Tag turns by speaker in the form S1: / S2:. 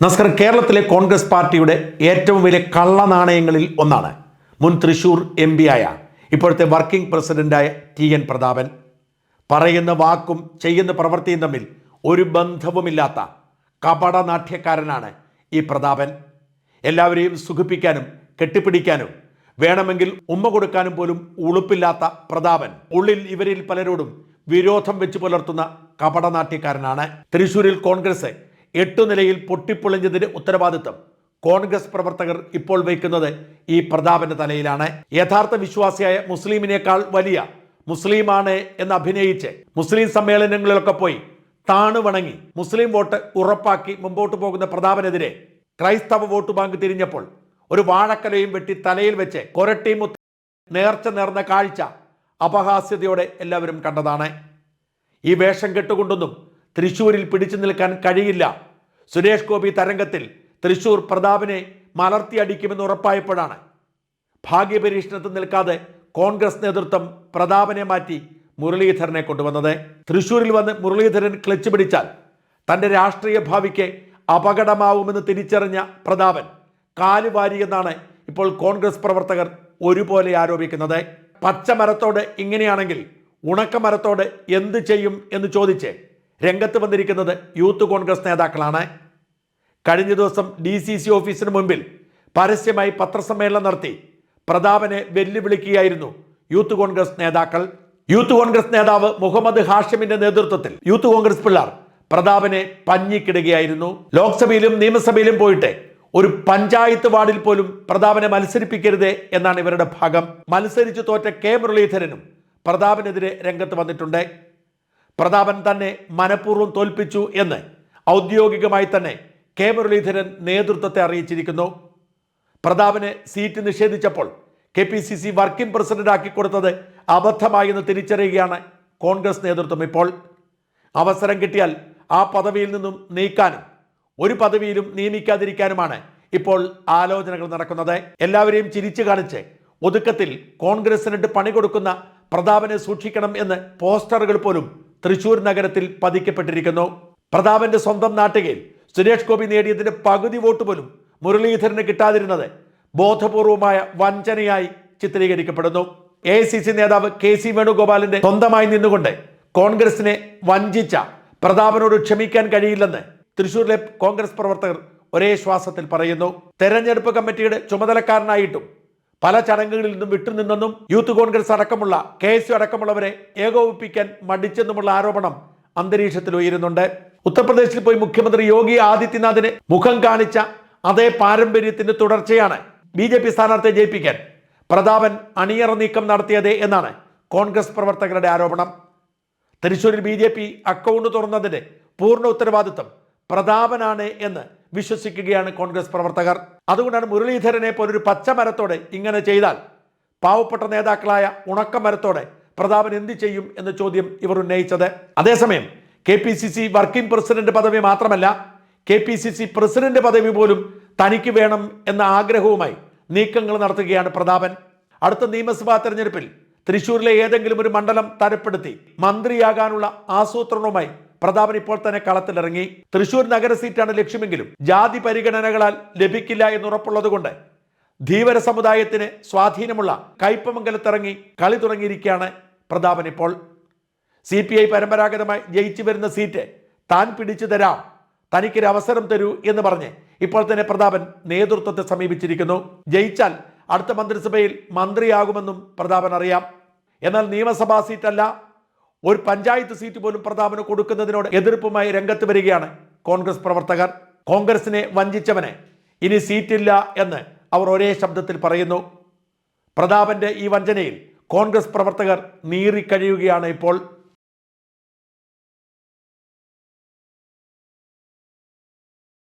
S1: നമസ്കാരം. കേരളത്തിലെ കോൺഗ്രസ് പാർട്ടിയുടെ ഏറ്റവും വലിയ കള്ളനാണയങ്ങളിൽ ഒന്നാണ് മുൻ തൃശൂർ എം ആയ ഇപ്പോഴത്തെ വർക്കിംഗ് പ്രസിഡന്റായ ടി എൻ പ്രതാപൻ. പറയുന്ന വാക്കും ചെയ്യുന്ന പ്രവൃത്തിയും തമ്മിൽ ഒരു ബന്ധവുമില്ലാത്ത കപടനാട്യക്കാരനാണ് ഈ പ്രതാപൻ. എല്ലാവരെയും സുഖിപ്പിക്കാനും കെട്ടിപ്പിടിക്കാനും വേണമെങ്കിൽ ഉമ്മ കൊടുക്കാനും പോലും ഉളുപ്പില്ലാത്ത പ്രതാപൻ. ഉള്ളിൽ ഇവരിൽ പലരോടും വിരോധം വെച്ച് പുലർത്തുന്ന കപടനാട്യക്കാരനാണ് തൃശൂരിൽ കോൺഗ്രസ് എട്ടു നിലയിൽ പൊട്ടിപ്പൊളിഞ്ഞതിന്റെ ഉത്തരവാദിത്വം കോൺഗ്രസ് പ്രവർത്തകർ ഇപ്പോൾ വയ്ക്കുന്നത് ഈ പ്രതാപന്റെ തലയിലാണ്. യഥാർത്ഥ വിശ്വാസിയായ മുസ്ലിമിനേക്കാൾ വലിയ മുസ്ലിമാണ് എന്ന് അഭിനയിച്ച് മുസ്ലിം സമ്മേളനങ്ങളിലൊക്കെ പോയി താണു വണങ്ങി മുസ്ലിം വോട്ട് ഉറപ്പാക്കി മുമ്പോട്ട് പോകുന്ന പ്രതാപനെതിരെ ക്രൈസ്തവ വോട്ട് ബാങ്ക് തിരിഞ്ഞപ്പോൾ ഒരു വാഴക്കലയും വെട്ടി തലയിൽ വെച്ച് കൊരട്ടി മുത്ത് നേർച്ച നേർന്ന കാഴ്ച അപഹാസ്യതയോടെ എല്ലാവരും കണ്ടതാണ്. ഈ വേഷം കെട്ടുകൊണ്ടൊന്നും തൃശൂരിൽ പിടിച്ചു നിൽക്കാൻ കഴിയില്ല. സുരേഷ് ഗോപി തരംഗത്തിൽ തൃശൂർ പ്രതാപിനെ മലർത്തിയടിക്കുമെന്ന് ഉറപ്പായപ്പോഴാണ്. ഭാഗ്യപരീക്ഷണത്തിൽ നിൽക്കാതെ കോൺഗ്രസ് നേതൃത്വം പ്രതാപനെ മാറ്റി മുരളീധരനെ കൊണ്ടുവന്നത്. തൃശൂരിൽ വന്ന് മുരളീധരൻ ക്ലച്ച് പിടിച്ചാൽ തന്റെ രാഷ്ട്രീയ ഭാവിക്ക് അപകടമാവുമെന്ന് തിരിച്ചറിഞ്ഞ പ്രതാപൻ കാലുവാരിയെന്നാണ് ഇപ്പോൾ കോൺഗ്രസ് പ്രവർത്തകർ ഒരുപോലെ ആരോപിക്കുന്നത്. പച്ചമരത്തോട് ഇങ്ങനെയാണെങ്കിൽ ഉണക്കമരത്തോട് എന്ത് ചെയ്യും എന്ന് ചോദിച്ച് രംഗത്ത് വന്നിരിക്കുന്നത് യൂത്ത് കോൺഗ്രസ് നേതാക്കളാണ്. കഴിഞ്ഞ ദിവസം ഡി സി സി ഓഫീസിന് മുമ്പിൽ പരസ്യമായി പത്രസമ്മേളനം നടത്തി. പ്രതാപനെ വെല്ലുവിളിക്കുകയായിരുന്നു യൂത്ത് കോൺഗ്രസ് നേതാക്കൾ. യൂത്ത് കോൺഗ്രസ് നേതാവ് മുഹമ്മദ് ഹാഷിമിന്റെ നേതൃത്വത്തിൽ യൂത്ത് കോൺഗ്രസ് പിള്ളേർ പ്രതാപനെ പഞ്ഞിക്കിടുകയായിരുന്നു. ലോക്സഭയിലും നിയമസഭയിലും പോയിട്ട് ഒരു പഞ്ചായത്ത് വാർഡിൽ പോലും പ്രതാപനെ മത്സരിപ്പിക്കരുതേ എന്നാണ് ഇവരുടെ ഭാഗം. മത്സരിച്ചു തോറ്റ കെ മുരളീധരനും പ്രതാപനെതിരെ രംഗത്ത് വന്നിട്ടുണ്ട്. പ്രതാപൻ തന്നെ മനഃപൂർവം തോൽപ്പിച്ചു എന്ന് ഔദ്യോഗികമായി തന്നെ കെ മുരളീധരൻ നേതൃത്വത്തെ അറിയിച്ചിരിക്കുന്നു. പ്രതാപനെ seat നിഷേധിച്ചപ്പോൾ K P C C working president ആക്കി കൊടുത്തത് അബദ്ധമായെന്ന് തിരിച്ചറിയുകയാണ് കോൺഗ്രസ് നേതൃത്വം ഇപ്പോൾ. അവസരം കിട്ടിയാൽ ആ പദവിയിൽ നിന്നും നീക്കാനും ഒരു പദവിയിലും നിയമിക്കാതിരിക്കാനുമാണ് ഇപ്പോൾ ആലോചനകൾ നടക്കുന്നത്. എല്ലാവരെയും ചിരിച്ചു കാണിച്ച് ഒതുക്കത്തിൽ കോൺഗ്രസിനിട്ട് പണി കൊടുക്കുന്ന പ്രതാപനെ സൂക്ഷിക്കണം എന്ന് പോസ്റ്ററുകൾ പോലും തൃശൂർ നഗരത്തിൽ പതിക്കപ്പെട്ടിരിക്കുന്നു. പ്രതാപന്റെ സ്വന്തം നാട്ടികയിൽ സുരേഷ് ഗോപി നേടിയതിന്റെ പകുതി വോട്ട് പോലും മുരളീധരന് കിട്ടാതിരുന്നത് ബോധപൂർവമായ വഞ്ചനയായി ചിത്രീകരിക്കപ്പെടുന്നു. എ സി സി നേതാവ് കെ സി വേണുഗോപാലിന്റെ സ്വന്തമായി നിന്നുകൊണ്ട് കോൺഗ്രസിനെ വഞ്ചിച്ച പ്രതാപനോട് ക്ഷമിക്കാൻ കഴിയില്ലെന്ന് തൃശൂരിലെ കോൺഗ്രസ് പ്രവർത്തകർ ഒരേ ശ്വാസത്തിൽ പറയുന്നു. തെരഞ്ഞെടുപ്പ് കമ്മിറ്റിയുടെ ചുമതലക്കാരനായിട്ടും പല ചടങ്ങുകളിൽ നിന്നും വിട്ടുനിന്നെന്നും യൂത്ത് കോൺഗ്രസ് അടക്കമുള്ള കെ എസ് യു അടക്കമുള്ളവരെ ഏകോപിപ്പിക്കാൻ മടിച്ചെന്നുമുള്ള ആരോപണം അന്തരീക്ഷത്തിൽ ഉയരുന്നുണ്ട്. ഉത്തർപ്രദേശിൽ പോയി മുഖ്യമന്ത്രി യോഗി ആദിത്യനാഥിനെ മുഖം കാണിച്ച അതേ പാരമ്പര്യത്തിന്റെ തുടർച്ചയാണ് ബി ജെ പി സ്ഥാനാർത്ഥിയെ ജയിപ്പിക്കാൻ പ്രതാപൻ അണിയറ നീക്കം നടത്തിയത് എന്നാണ് കോൺഗ്രസ് പ്രവർത്തകരുടെ ആരോപണം. തൃശൂരിൽ ബി ജെ പി അക്കൗണ്ട് തുറന്നതിന്റെ പൂർണ ഉത്തരവാദിത്വം പ്രതാപനാണ് എന്ന് വിശ്വസിക്കുകയാണ് കോൺഗ്രസ് പ്രവർത്തകർ. അതുകൊണ്ടാണ് മുരളീധരനെ പോലൊരു പച്ചമരത്തോടെ ഇങ്ങനെ ചെയ്താൽ പാവപ്പെട്ട നേതാക്കളായ ഉണക്കമരത്തോടെ പ്രതാപൻ എന്ത് ചെയ്യും എന്ന ചോദ്യം ഇവർ ഉന്നയിച്ചത്. അതേസമയം K P C C working president പദവി മാത്രമല്ല K P C C president പദവി പോലും തനിക്ക് വേണം എന്ന ആഗ്രഹവുമായി നീക്കങ്ങൾ നടത്തുകയാണ് പ്രതാപൻ. അടുത്ത നിയമസഭാ തെരഞ്ഞെടുപ്പിൽ തൃശൂരിലെ ഏതെങ്കിലും ഒരു മണ്ഡലം തരപ്പെടുത്തി മന്ത്രിയാകാനുള്ള ആസൂത്രണവുമായി പ്രതാപൻ ഇപ്പോൾ തന്നെ കളത്തിലിറങ്ങി. തൃശൂർ നഗര സീറ്റാണ് ലക്ഷ്യമെങ്കിലും ജാതി പരിഗണനകളാൽ ലഭിക്കില്ല എന്നുറപ്പുള്ളതുകൊണ്ട് ധീവര സമുദായത്തിന് സ്വാധീനമുള്ള കയ്പമംഗലത്തിറങ്ങി കളി തുടങ്ങിയിരിക്കുകയാണ് പ്രതാപൻ ഇപ്പോൾ സി പി ഐ പരമ്പരാഗതമായി ജയിച്ചു വരുന്ന സീറ്റ് താൻ പിടിച്ചു തരാം. തനിക്കൊരു അവസരം തരൂ എന്ന് പറഞ്ഞ് ഇപ്പോൾ തന്നെ പ്രതാപൻ നേതൃത്വത്തെ സമീപിച്ചിരിക്കുന്നു. ജയിച്ചാൽ അടുത്ത മന്ത്രിസഭയിൽ മന്ത്രിയാകുമെന്നും പ്രതാപൻ അറിയാം. എന്നാൽ നിയമസഭാ സീറ്റല്ല. ഒരു പഞ്ചായത്ത് സീറ്റ് പോലും പ്രതാപന് കൊടുക്കുന്നതിനോട് എതിർപ്പുമായി രംഗത്ത് വരികയാണ് കോൺഗ്രസ് പ്രവർത്തകർ. കോൺഗ്രസിനെ വഞ്ചിച്ചവനെ ഇനി സീറ്റില്ല എന്ന് അവർ ഒരേ ശബ്ദത്തിൽ പറയുന്നു. പ്രതാപന്റെ ഈ വഞ്ചനയിൽ കോൺഗ്രസ് പ്രവർത്തകർ നീറിക്കഴിയുകയാണ് ഇപ്പോൾ